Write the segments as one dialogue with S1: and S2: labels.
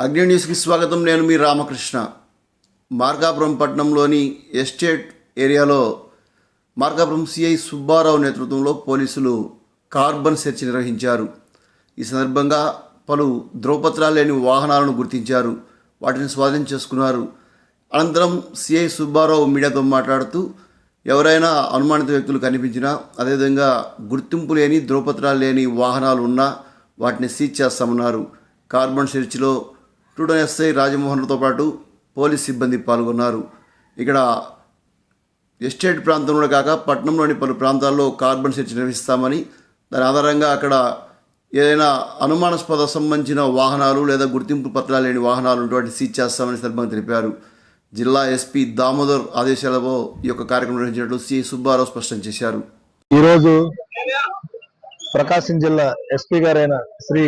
S1: అగ్ని న్యూస్కి స్వాగతం. నేను మీ రామకృష్ణ. మార్గాపురం పట్టణంలోని ఎస్టేట్ ఏరియాలో మార్గాపురం సిఐ సుబ్బారావు నేతృత్వంలో పోలీసులు కార్బన్ సెర్చ్ నిర్వహించారు. ఈ సందర్భంగా పలు ధ్రువపత్రాలు లేని వాహనాలను గుర్తించారు. వాటిని స్వాధీనం చేసుకున్నారు. అనంతరం సిఐ సుబ్బారావు మీడియాతో మాట్లాడుతూ ఎవరైనా అనుమానిత వ్యక్తులు కనిపించినా అదేవిధంగా గుర్తింపు లేని ధ్రువపత్రాలు లేని వాహనాలు ఉన్నా వాటిని సీజ్ చేస్తామన్నారు. కార్బన్ సెర్చ్లో టూడన్ ఎస్ఐ రాజమోహన్తో పాటు పోలీస్ సిబ్బంది పాల్గొన్నారు. ఇక్కడ ఎస్టేట్ ప్రాంతంలో కాక పట్టణంలోని పలు ప్రాంతాల్లో కార్బన్ సెర్చ్ నిర్వహిస్తామని దాని ఆధారంగా అక్కడ ఏదైనా అనుమానాస్పద సంబంధించిన వాహనాలు లేదా గుర్తింపు పత్రాలు లేని వాహనాలు ఉన్నటువంటి సీజ్ చేస్తామని సందర్భంగా తెలిపారు. జిల్లా ఎస్పీ దామోదర్ ఆదేశాలతో ఈ యొక్క కార్యక్రమం నిర్వహించినట్లు సి. సుబ్బారావు స్పష్టం చేశారు.
S2: ఈరోజు ప్రకాశం జిల్లా ఎస్పీ గారైన శ్రీ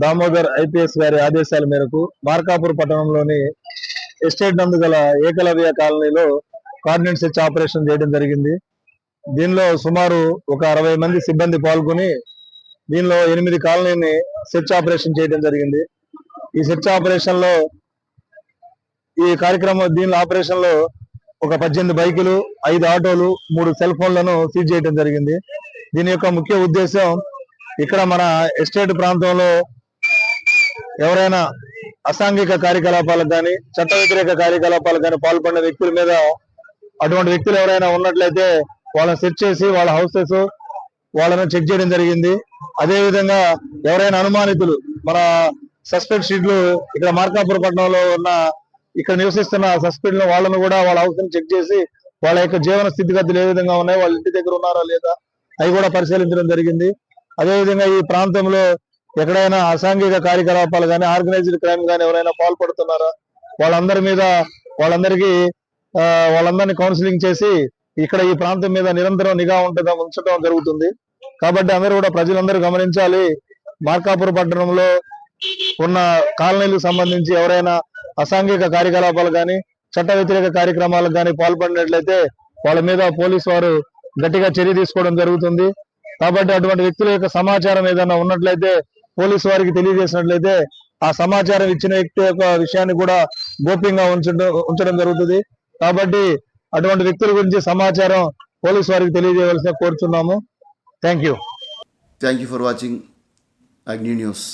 S2: దామోదర్ ఐపీఎస్ గారి ఆదేశాల మేరకు మార్కాపూర్ పట్టణంలోని ఎస్టేట్ నందు గల ఏకలవ్య కాలనీలో కార్డినెంట్ సెర్చ్ ఆపరేషన్ చేయడం జరిగింది. దీనిలో సుమారు ఒక అరవై మంది సిబ్బంది పాల్గొని దీనిలో ఎనిమిది కాలనీని సెర్చ్ ఆపరేషన్ చేయడం జరిగింది. ఈ సెర్చ్ ఆపరేషన్లో ఈ కార్యక్రమం దీని ఆపరేషన్లో ఒక పద్దెనిమిది బైకులు ఐదు ఆటోలు మూడు సెల్ ఫోన్లను సీజ్ చేయడం జరిగింది. దీని యొక్క ముఖ్య ఉద్దేశం ఇక్కడ మన ఎస్టేట్ ప్రాంతంలో ఎవరైనా అసాంఘిక కార్యకలాపాలకు కానీ చట్ట వ్యతిరేక కార్యకలాపాలకు కానీ పాల్పడిన వ్యక్తుల మీద అటువంటి వ్యక్తులు ఎవరైనా ఉన్నట్లయితే వాళ్ళని సెర్చ్ చేసి వాళ్ళ హౌసెస్ వాళ్ళని చెక్ చేయడం జరిగింది. అదే విధంగా ఎవరైనా అనుమానితులు మన సస్పెక్ట్ షీట్లు ఇక్కడ మార్కాపుర పట్టణంలో ఉన్న ఇక్కడ నివసిస్తున్న సస్పెక్ట్ వాళ్ళను కూడా వాళ్ళ హౌస్ చెక్ చేసి వాళ్ళ యొక్క జీవన స్థితిగతులు ఏ విధంగా ఉన్నాయి వాళ్ళ ఇంటి దగ్గర ఉన్నారా లేదా అవి కూడా పరిశీలించడం జరిగింది. అదే విధంగా ఈ ప్రాంతంలో ఎక్కడైనా అసాంఘిక కార్యకలాపాలు కానీ ఆర్గనైజ్డ్ క్రైమ్ కానీ ఎవరైనా పాల్పడుతున్నారా? వాళ్ళందరి మీద వాళ్ళందరికీ వాళ్ళందరినీ కౌన్సిలింగ్ చేసి ఇక్కడ ఈ ప్రాంతం మీద నిరంతరం నిఘా ఉంటుందా ఉంచడం జరుగుతుంది. కాబట్టి అందరూ కూడా ప్రజలందరూ గమనించాలి. మార్కాపుర పట్టణంలో ఉన్న కాలనీలకు సంబంధించి ఎవరైనా అసాంఘిక కార్యకలాపాలు కానీ చట్ట వ్యతిరేక కార్యక్రమాలకు కానీ పాల్పడినట్లయితే వాళ్ళ మీద పోలీసు వారు గట్టిగా చర్య తీసుకోవడం జరుగుతుంది. కాబట్టి అటువంటి వ్యక్తుల యొక్క సమాచారం ఏదైనా ఉన్నట్లయితే పోలీసు వారికి తెలియజేసినట్లయితే ఆ సమాచారం ఇచ్చిన వ్యక్తి యొక్క విషయాన్ని కూడా గోప్యంగా ఉంచడం ఉంచడం జరుగుతుంది. కాబట్టి అటువంటి వ్యక్తుల గురించి సమాచారం పోలీసు వారికి తెలియజేయవలసిన కోరుతున్నాము. Thank you
S1: thank you for watching Agni news.